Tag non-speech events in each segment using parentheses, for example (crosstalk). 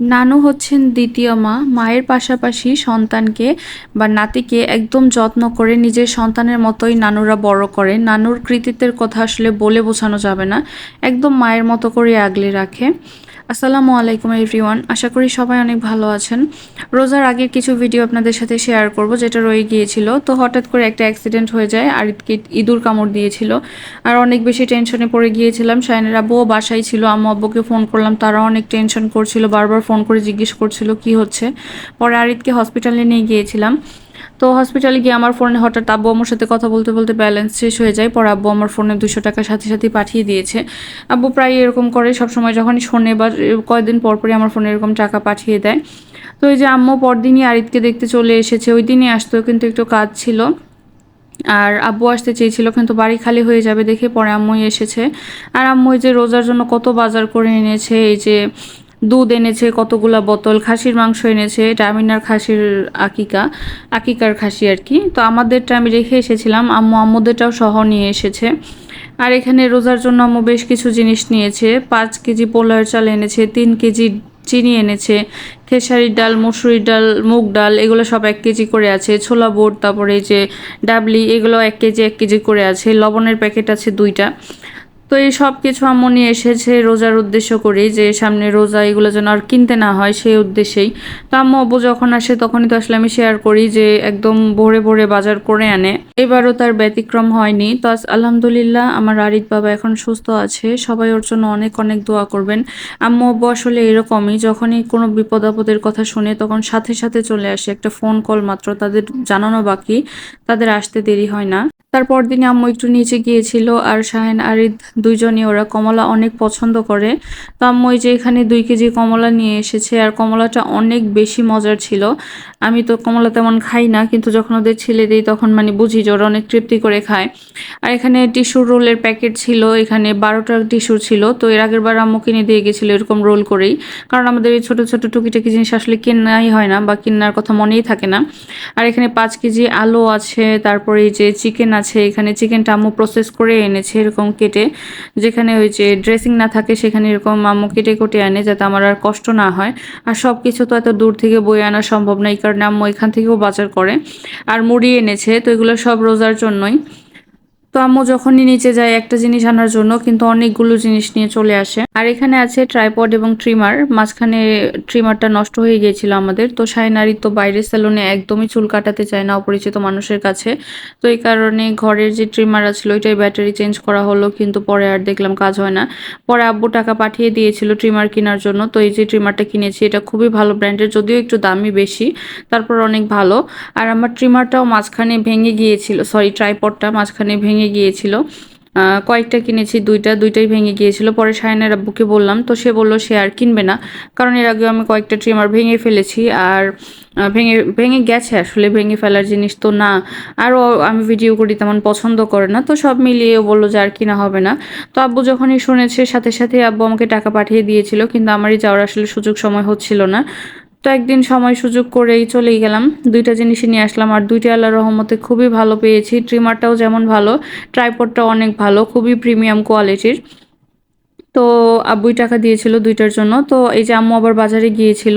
নানু হচ্ছেন দ্বিতীয় মা। মায়ের পাশাপাশি সন্তানকে বা নাতিকে একদম যত্ন করে নিজের সন্তানের মতোই নানুরা বড় করে। নানুর কৃতিত্বের কথা আসলে বলে বোঝানো যাবে না। একদম মায়ের মতো করে আগলে রাখে। আসসালামু আলাইকুম এভরিওয়ান। আশা করি সবাই অনেক ভালো আছেন। রোজার আগের কিছু ভিডিও আপনাদের সাথে শেয়ার করব, যেটা রয়ে গিয়েছিল। তো হঠাৎ করে একটা অ্যাক্সিডেন্ট হয়ে যায়, আর ইঁদুর কামড় দিয়েছিল। আর অনেক বেশি টেনশনে পড়ে গিয়েছিলাম। শাইনের আব্বুও বাসায় ছিল, আম্মু আব্বুকে ফোন করলাম, তারাও অনেক টেনশন করছিল, বারবার ফোন করে জিজ্ঞেস করছিল, কি হচ্ছে? পরে আরিদকে হসপিটালে নিয়ে গিয়েছিলাম। তো হসপিটালে গিয়ে আমার ফোনে হঠাৎ আব্বু আমার সাথে কথা বলতে বলতে ব্যালেন্স শেষ হয়ে যায়। পরে আব্বু আমার ফোনে দুশো টাকা সাথে সাথে পাঠিয়ে দিয়েছে। আব্বু প্রায় এরকম করে সবসময় যখনই শোনে বা কয়েকদিন পর পরই আমার ফোনে এরকম টাকা পাঠিয়ে দেয়। তো এই যে আম্মু পরদিনই আরিতকে দেখতে চলে এসেছে। ওই দিনই আসতো, কিন্তু একটু কাজ ছিল আর আব্বু আসতে চেয়েছিল, কিন্তু বাড়ি খালি হয়ে যাবে দেখে পরে আম্মুই এসেছে। আর আম্মু যে রোজার জন্য কত বাজার করে এনেছে, এই যে দুধ এনেছে, কতগুলা বোতল, খাসির মাংস এনেছে এটা আমিনার খাসির আকিকা, আকিকার খাসি আর কি। তো আমাদেরটা আমি রেখে এসেছিলাম, আম্মু আম্মুদেরটাও সহ নিয়ে এসেছে। আর এখানে রোজার জন্য আম্মু বেশ কিছু জিনিস নিয়েছে, পাঁচ কেজি পোলার চাল এনেছে, তিন কেজি চিনি এনেছে, খেসারির ডাল, মুসুরির ডাল, মুগ ডাল, এগুলো সব এক কেজি করে আছে, ছোলা বোট, তারপরে যে ডাবলি, এগুলো এক কেজি এক কেজি করে আছে, লবণের প্যাকেট আছে দুইটা। তো এই সব কিছু আম্মু নিয়ে এসেছে রোজার উদ্দেশ্য করেই যে সামনে রোজা এগুলো যেন আর কিনতে না হয় সেই উদ্দেশ্যেই। তো আম্মু আব্বু যখন আসে তখনই তো আসলে আমি শেয়ার করি যে একদম ভোরে ভোরে বাজার করে আনে। এবারও তার ব্যতিক্রম হয়নি। তো আলহামদুলিল্লাহ আমার আরিফ বাবা এখন সুস্থ আছে। সবাই ওর জন্য অনেক অনেক দোয়া করবেন। আম্মু আব্বু আসলে এরকমই। যখনই কোনো বিপদ আপদের কথা শুনে তখন সাথে সাথে চলে আসে। একটা ফোন কল মাত্র, তাদের জানানো বাকি। তাদের আসতে দেরি হয় না। তারপর দিনে আম্মু একটু নিচে গিয়েছিল আর শাহেন, আরিদ দুইজনই ওরা কমলা অনেক পছন্দ করে। তো আম্মু যে এখানে দুই কেজি কমলা নিয়ে এসেছে আর কমলাটা অনেক বেশি মজার ছিল। আমি তো কমলা তেমন খাই না, কিন্তু যখন ওদের ছেলে দিই তখন মানে বুঝি যে ওরা অনেক তৃপ্তি করে খায়। আর এখানে টিস্যুর রোলের প্যাকেট ছিল, এখানে বারোটা টিস্যু ছিল। তো এর আগের বার আম্মু কিনে দিয়ে গেছিল এরকম রোল করেই। কারণ আমাদের এই ছোটো ছোটো টুকিটাকি জিনিস আসলে কেনাই হয় না বা কেনার কথা মনেই থাকে না। আর এখানে পাঁচ কেজি আলু আছে, তারপরে এই যে চিকেন আছে, এখানে চিকেনটা আম্মু প্রসেস করে এনেছে এরকম কেটে। যেখানে ওই যে ড্রেসিং না থাকে, সেখানে এরকম আম্মু কেটে কেটে আনে যাতে আমার আর কষ্ট না হয়। আর সব কিছু তো এত দূর থেকে বয়ে আনা সম্ভব না, এই কারণে আম্মু এখান থেকেও বাজার করে। আর মুড়ি এনেছে, তো এগুলো সব রোজার জন্যই। আম্মু যখনই নিচে যায় একটা জিনিস আনার জন্য কিন্তু অনেকগুলো জিনিস নিয়ে চলে আসে। আর এখানে আছে ট্রাইপড এবং ট্রিমার। মাঝখানে ট্রিমারটা নষ্ট হয়ে গিয়েছিল আমাদের। তো সাইনারি তো বাইরের স্যালনে একদমই চুল কাটাতে চায় না অপরিচিত মানুষের কাছে। তো এই কারণে ঘরের যে ট্রিমার আছিল ওইটাই ব্যাটারি চেঞ্জ করা হলো। কিন্তু পরে আর দেখলাম কাজ হয় না। পরে আব্বু টাকা পাঠিয়ে দিয়েছিল ট্রিমার কেনার জন্য। তো এই যে ট্রিমারটা কিনেছি, এটা খুবই ভালো ব্র্যান্ডের, যদিও একটু দামি বেশি, তারপর অনেক ভালো। আর আমার ট্রিমারটাও মাঝখানে ভেঙে গিয়েছিল, সরি, ট্রাইপডটা মাঝখানে ভেঙে গিয়েছিল। কয়েকটা কিনেছি, দুইটা, দুইটাই ভেঙে গিয়েছিল। পরে শায়নের আব্বুকে বললাম, তো সে বলল, সে আর কিনবে না। কারণ এর আগেও আমি কয়েকটা ট্রিমার ভেঙে ফেলেছি আর ভেঙে ভেঙে গেছে আসলে, ভেঙে ফেলার জিনিস তো না। আরও আমি ভিডিও করি তেমন পছন্দ করে না, তো সব মিলিয়ে বলল যে আর কিনা হবে না। তো আব্বু যখনই শুনেছে, সাথে সাথে আব্বু আমাকে টাকা পাঠিয়ে দিয়েছিল, কিন্তু আমারই যাওয়ার আসলে সুযোগ সময় হচ্ছিল না। তো একদিন সময় সুযোগ করেই চলেই গেলাম। দুইটা জিনিসই নিয়ে আসলাম আর দুইটা আল্লাহ রহমতে খুবই ভালো পেয়েছি। ট্রিমারটাও যেমন ভালো, ট্রাইপডটাও অনেক ভালো, খুবই প্রিমিয়াম কোয়ালিটির। তো আব্বুই টাকা দিয়েছিল দুইটার জন্য। তো এই যে আম্মু আবার বাজারে গিয়েছিল,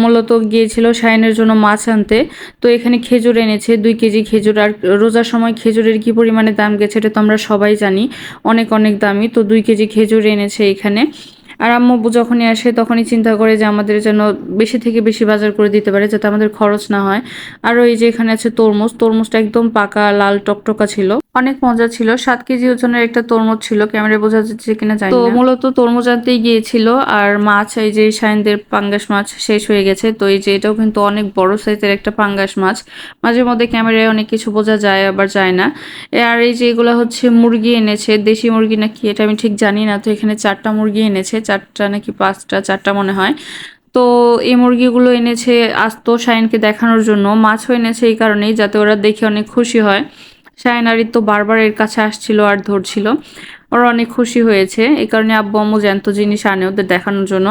মূলত গিয়েছিল শাইনের জন্য মাছ আনতে। তো এখানে খেজুর এনেছে, দুই কেজি খেজুর। আর রোজার সময় খেজুরের কি পরিমাণে দাম গেছে, এটা তো আমরা সবাই জানি, অনেক অনেক দামি। তো দুই কেজি খেজুর এনেছে এখানে। আর আম্মু যখনই আসে তখনই চিন্তা করে যে আমাদের যেন বেশি থেকে বেশি বাজার করে দিতে পারে যাতে আমাদের খরচ না হয়। আর ওই যে এখানে আছে তরমুজ তরমুজটা একদম পাকা লাল টকটকা ছিল। অনেক মজা ছিল। সাত কেজি ওজনের একটা তরমুজ ছিল। ক্যামেরায় বোঝা যাচ্ছে কিনা জানি তো মূলত তরমুজ আনতেই গিয়েছিল। আর মাছ এই যে সাইনদের পাঙ্গাস মাছ শেষ হয়ে গেছে। তো এই যে এটাও কিন্তু অনেক বড় সাইজের একটা পাঙ্গাস মাছ। মাঝে মধ্যে ক্যামেরায় অনেক কিছু বোঝা যায় আবার যায় না। আর এই যে এগুলো হচ্ছে মুরগি এনেছে। দেশি মুরগি নাকি? এটা আমি ঠিক জানি না। তো এখানে চারটা মুরগি এনেছে। চারটা নাকি পাঁচটা, চারটা মনে হয়। তো এই মুরগিগুলো এনেছে আস্ত শাইনকে দেখানোর জন্য। মাছও এনেছে এই কারণেই যাতে ওরা দেখে অনেক খুশি হয়। শাইন আরিত তো বারবার এর কাছে আসছিল আর ধরছিল। ওরা অনেক খুশি হয়েছে। এই কারণে আব্বু আম্মু জ্যান্ত জিনিস আনে ওদের দেখানোর জন্য।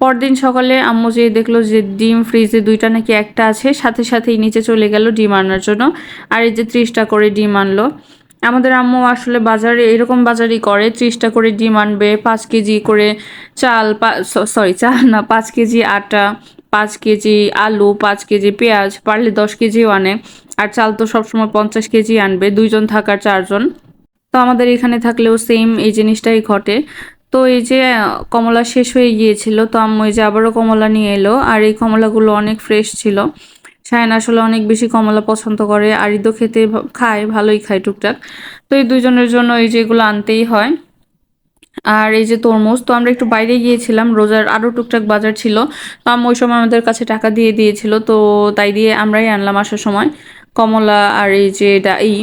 পরদিন সকালে আম্মু যেয়ে দেখল যে ডিম ফ্রিজে দুইটা নাকি একটা আছে, সাথে সাথেই নিচে চলে গেল ডিম আনার জন্য। আর এই যে ত্রিশটা করে ডিম আনলো। আমাদের আম্মু আসলে বাজারে এরকম বাজারই করে, ত্রিশটা করে ডিম আনবে, পাঁচ কেজি করে চাল সরি চাল না, পাঁচ কেজি আটা, পাঁচ কেজি আলু, পাঁচ কেজি পেঁয়াজ, পারলে দশ কেজিও আনে। আর চাল তো সবসময় পঞ্চাশ কেজি আনবে, দুইজন থাকার চারজন। তো আমাদের এখানে থাকলেও সেম এই জিনিসটাই ঘটে। তো এই যে, কমলা শেষ হয়ে গিয়েছিল, তো আম্মু এই যে আবারও কমলা নিয়ে এলো, আর এই কমলাগুলো অনেক ফ্রেশ ছিল। শায়ন আসলে অনেক বেশি কমলা পছন্দ করে আর ঈদও খেতে খায়, ভালোই খায় টুকটাক। তো এই দুজনের জন্য এই যে এগুলো আনতেই হয়। আর এই যে তরমুজ, তো আমরা একটু বাইরে গিয়েছিলাম, রোজার আরও টুকটাক বাজার ছিল। তো আমি ওই সময় আমাদের কাছে টাকা দিয়ে দিয়েছিল, তো তাই দিয়ে আমরাই আনলাম আসার সময়। কমলা আর এই যে এটা, এই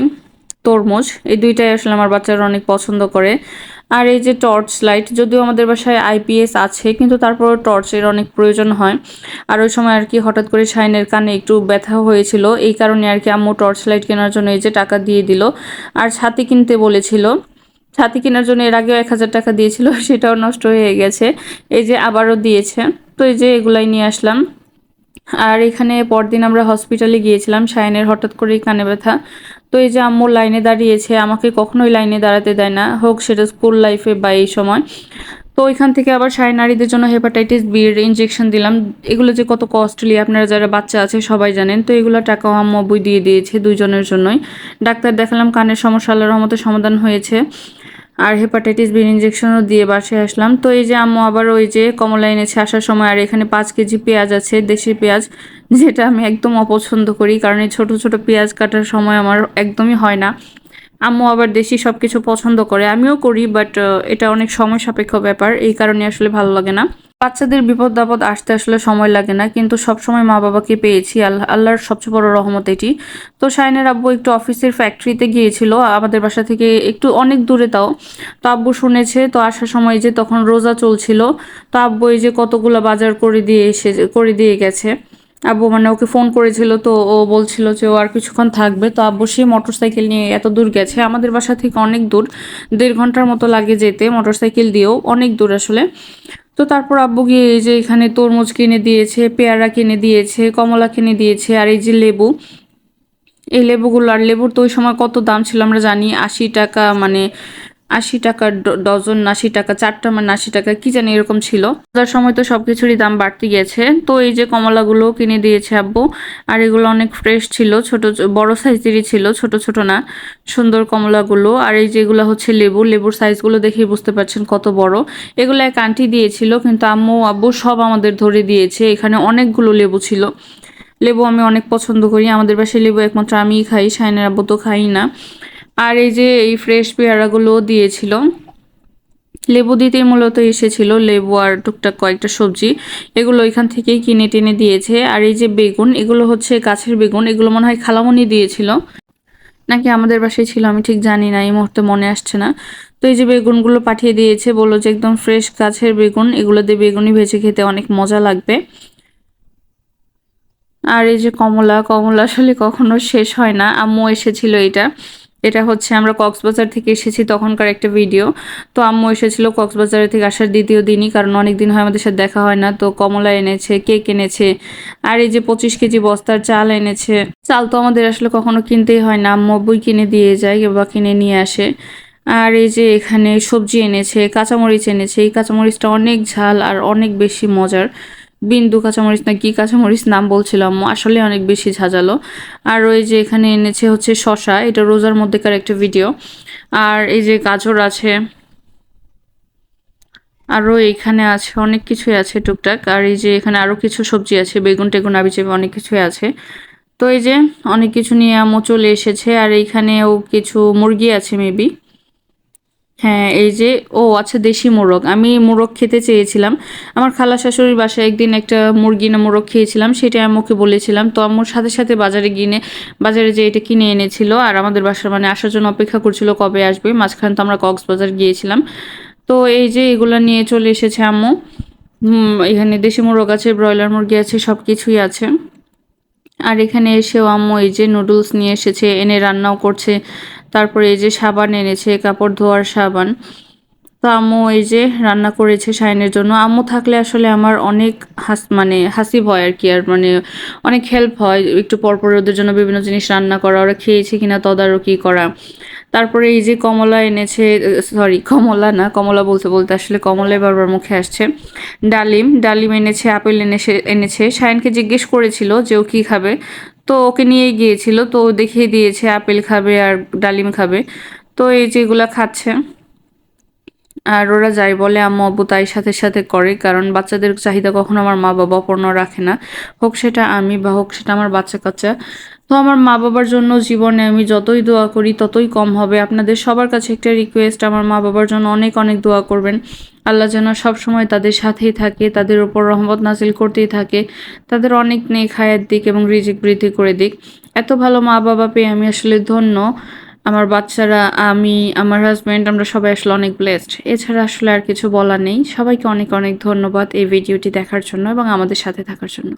তরমুজ, এই দুইটাই আসলে আমার বাচ্চারা অনেক পছন্দ করে। আর এই যে টর্চ লাইট যদিও আমাদের বাসায় আইপিএস আছে, কিন্তু তারপরও টর্চের অনেক প্রয়োজন হয়। আর ওই সময় আর কি হঠাৎ করে শাইনের কানে একটু ব্যথা হয়েছিল, এই কারণে আর কি আম্মু টর্চ লাইট কেনার জন্য এই যে টাকা দিয়ে দিল। আর ছাতি কিনতে বলেছিল। ছাতি কেনার জন্য এর আগেও এক হাজার টাকা দিয়েছিল, (laughs) সেটাও নষ্ট হয়ে গেছে। এই যে আবারও দিয়েছে। তো এই যে এগুলাই নিয়ে আসলাম। আর এখানে পরদিন আমরা হসপিটালে গিয়েছিলাম, শাইনের হঠাৎ করেই কানে ব্যথা। তো এই যে আম্মুর লাইনে দাঁড়িয়েছে, আমাকে কখনোই লাইনে দাঁড়াতে দেয় না। হোক, সেটা স্কুল লাইফে বা এই সময়। তো ওইখান থেকে আবার সায় নারীদের জন্য হেপাটাইটিস বির ইঞ্জেকশন দিলাম। এগুলো যে কত কস্টলি আপনারা যারা বাচ্চা আছে সবাই জানেন। তো এগুলো টাকাও আম্মু বই দিয়ে দিয়েছে দুইজনের জন্যই। ডাক্তার দেখালাম, কানের সমস্যা আল্লাহ রহমতে সমাধান হয়েছে। আর হেপাটাইটিস বি ইঞ্জেকশনও দিয়ে বাসায় আসলাম। তো এই যে আম্মু আবার ওই যে কমলা এনেছে আসার সময়, আর এখানে পাঁচ কেজি পেঁয়াজ আছে, দেশি পেঁয়াজ, যেটা আমি একদম অপছন্দ করি, কারণ এই ছোটো ছোটো পেঁয়াজ কাটার সময় আমার একদমই হয় না। আম্মু আবার দেশি সব কিছু পছন্দ করে, আমিও করি বাট এটা অনেক সময় সাপেক্ষ ব্যাপার, এই কারণে আসলে ভালো লাগে না। বাচ্চাদের বিপদ আপদ আসতে আসলে সময় লাগে না, কিন্তু সব সময় মা বাবাকে পেয়েছি। আল্লাহ, আল্লাহর সবচেয়ে বড় রহমত এটি। তো শাইনের আব্বু একটু অফিসের ফ্যাক্টরিতে গিয়েছিল, আমাদের বাসা থেকে একটু অনেক দূরে তাও। তো আব্বু শুনেছে, তো আসার সময় যে তখন রোজা চলছিল, তো আব্বু এই যে কতগুলো বাজার করে দিয়ে এসে, করে দিয়ে গেছে। আব্বু মানে ওকে ফোন করেছিল, তো ও বলছিল যে ও আর কিছুক্ষণ থাকবে। তো আব্বু সে মোটরসাইকেল নিয়ে এত দূর গেছে, আমাদের বাসা থেকে অনেক দূর, দেড় ঘণ্টার মতো লাগে যেতে মোটরসাইকেল দিয়েও অনেক দূর আসলে। তো তারপর আব্বু গিয়ে এই যে এখানে তরমুজ কিনে দিয়েছে, পেয়ারা কিনে দিয়েছে, কমলা কিনে দিয়েছে, আর এই যে লেবু। এই লেবুগুলো, আর লেবুর তো ওই সময় কত দাম ছিল আমরা জানি, আশি টাকা মানে আশি টাকা ডজন, আশি টাকা, চারটা মানে আশি টাকা, কি জানি এরকম ছিল। তার সময় তো সব কিছুরই দাম বাড়তে গেছে তো এই যে কমলাগুলো কিনে দিয়েছে আব্বু। আর এগুলো অনেক ফ্রেশ ছিল, ছোট বড় সাইজেরই ছিল, ছোট ছোট না, সুন্দর কমলাগুলো। আর এই যেগুলো হচ্ছে লেবু, লেবুর সাইজগুলো দেখেই বুঝতে পারছেন কত বড়। এগুলো এক আন্টি দিয়েছিল, কিন্তু আম্মু, আব্বু সব আমাদের ধরে দিয়েছে। এখানে অনেকগুলো লেবু ছিল। লেবু আমি অনেক পছন্দ করি। আমাদের বাসায় লেবু একমাত্র আমিই খাই সাইনের আব্বু তো খাই না। আর এই যে এই ফ্রেশ পেয়ারাগুলো দিয়েছিল, লেবু দিতেই মূলত এসেছিল লেবু আর টুকটাক কয়েকটা সবজি। এগুলো এখান থেকেই কিনে টেনে দিয়েছে। আর এই যে বেগুন, এগুলো হচ্ছে গাছের বেগুন, এগুলো মনে হয় খালামনি দিয়েছিল। নাকি আমাদের বাসায় ছিল, আমি ঠিক জানি না, এই মুহূর্তে মনে আসছে না। তো এই যে বেগুনগুলো পাঠিয়ে দিয়েছে, বলল যে একদম ফ্রেশ গাছের বেগুন, এগুলো দিয়ে বেগুনি ভেজে খেতে অনেক মজা লাগবে। আর এই যে কমলা কমলা আসলে কখনো শেষ হয় না। আম্মু এসেছিল এটা। এটা হচ্ছে আমরা কক্সবাজার থেকে এসেছি তখনকার একটা ভিডিও তো আম্মু এসেছিল কক্সবাজারের থেকে আসার দ্বিতীয় দিনই, কারণ অনেক দিন হয় আমাদের সাথে দেখা হয় না। তো কমলা এনেছে, কেক এনেছে, আর এই যে পঁচিশ কেজি বস্তার চাল এনেছে। চাল তো আমাদের আসলে কখনো কিনতেই হয় না। আম্মু বই কিনে দিয়ে যায় বা কিনে নিয়ে আসে। আর এই যে এখানে সবজি এনেছে, কাঁচামরিচ এনেছে। এই কাঁচামরিচটা অনেক ঝাল আর অনেক বেশি মজার। বিন্দু কাঁচামরিচ না কি কাঁচামরিচ নাম বলছিলাম আসলে অনেক বেশি ঝাঁঝালো। আর ওই যে এখানে এনেছে হচ্ছে শশা এটা রোজার মধ্যেকার একটা ভিডিও আর এই যে গাজর আছে আরও এখানে আছে, অনেক কিছুই আছে টুকটাক। আর এই যে এখানে আরও কিছু সবজি আছে, বেগুন টেগুন আবি চেপে অনেক কিছুই আছে। তো এই যে অনেক কিছু নিয়ে আমও চলে এসেছে, আর এইখানেও কিছু মুরগি আছে মেবি হ্যাঁ এই যে, ও আচ্ছা দেশি মোরগ। আমি মোরগ খেতে চেয়েছিলাম। আমার খালা শাশুড়ির বাসায় একদিন একটা মুরগি না মোরগ খেয়েছিলাম সেটা আম্মুকে বলেছিলাম। তো আম্মুর সাথে সাথে বাজারে গিয়ে, বাজারে যে এটা কিনে এনেছিল। আর আমাদের বাসার মানে আসার জন্য অপেক্ষা করছিল কবে আসবে। মাঝখানে তো আমরা কক্সবাজার গিয়েছিলাম। তো এই যে, এগুলো নিয়ে চলে এসেছে আম্মু। এখানে দেশি মোরগ আছে, ব্রয়লার মুরগি আছে সব কিছুই আছে। আর এখানে এসেও আম্মু এই যে, নুডলস নিয়ে এসেছে, এনে রান্নাও করছে। তারপরে এই যে সাবান এনেছে, কাপড় ধোয়ার সাবান। তো আম্মু এই যে রান্না করেছে শাইনের জন্য। আম্মু থাকলে আসলে আমার অনেক হাস মানে হাসি হয় আর কি আর মানে অনেক হেল্প হয়। একটু পরপর ওদের জন্য বিভিন্ন জিনিস রান্না করা, ওরা খেয়েছে কিনা তদারকি করা। তারপরে এই যে কমলা এনেছে সরি কমলা না, কমলা বলতে বলতে আসলে কমলাই বারবার মুখে আসছে। ডালিম ডালিম এনেছে, আপেল এনেছে এনেছে। সায়নকে জিজ্ঞেস করেছিল যে ও কী খাবে। তো ওকে নিয়ে গিয়েছিল, তো দেখিয়ে দিয়েছে আপেল খাবে আর ডালিম খাবে। তো এই যেগুলা খাচ্ছে। আর ওরা যাই বলে, আম্মু, আব্বু তাই সাথে সাথে করে, কারণ বাচ্চাদের চাহিদা কখনো আমার মা বাবা পণ্য রাখে না। হোক সেটা আমি বা হোক সেটা আমার বাচ্চা কাচ্চা তো আমার মা বাবার জন্য জীবনে আমি যতই দোয়া করি, ততই কম হবে। আপনাদের সবার কাছে একটা রিকোয়েস্ট আমার মা বাবার জন্য অনেক অনেক দোয়া করবেন। আল্লাহ যেন সবসময় তাদের সাথেই থাকে, তাদের ওপর রহমত নাজিল করতেই থাকে, তাদের অনেক নেক হায়াত দিক এবং রিজিক বৃদ্ধি করে দিক। এত ভালো মা বাবা পেয়ে আমি আসলে ধন্য। আমার বাচ্চারা, আমি, আমার হাজব্যান্ড আমরা সবাই আসলে অনেক ব্লেসড এছাড়া আসলে আর কিছু বলা নেই। সবাইকে অনেক অনেক ধন্যবাদ এই ভিডিওটি দেখার জন্য এবং আমাদের সাথে থাকার জন্য।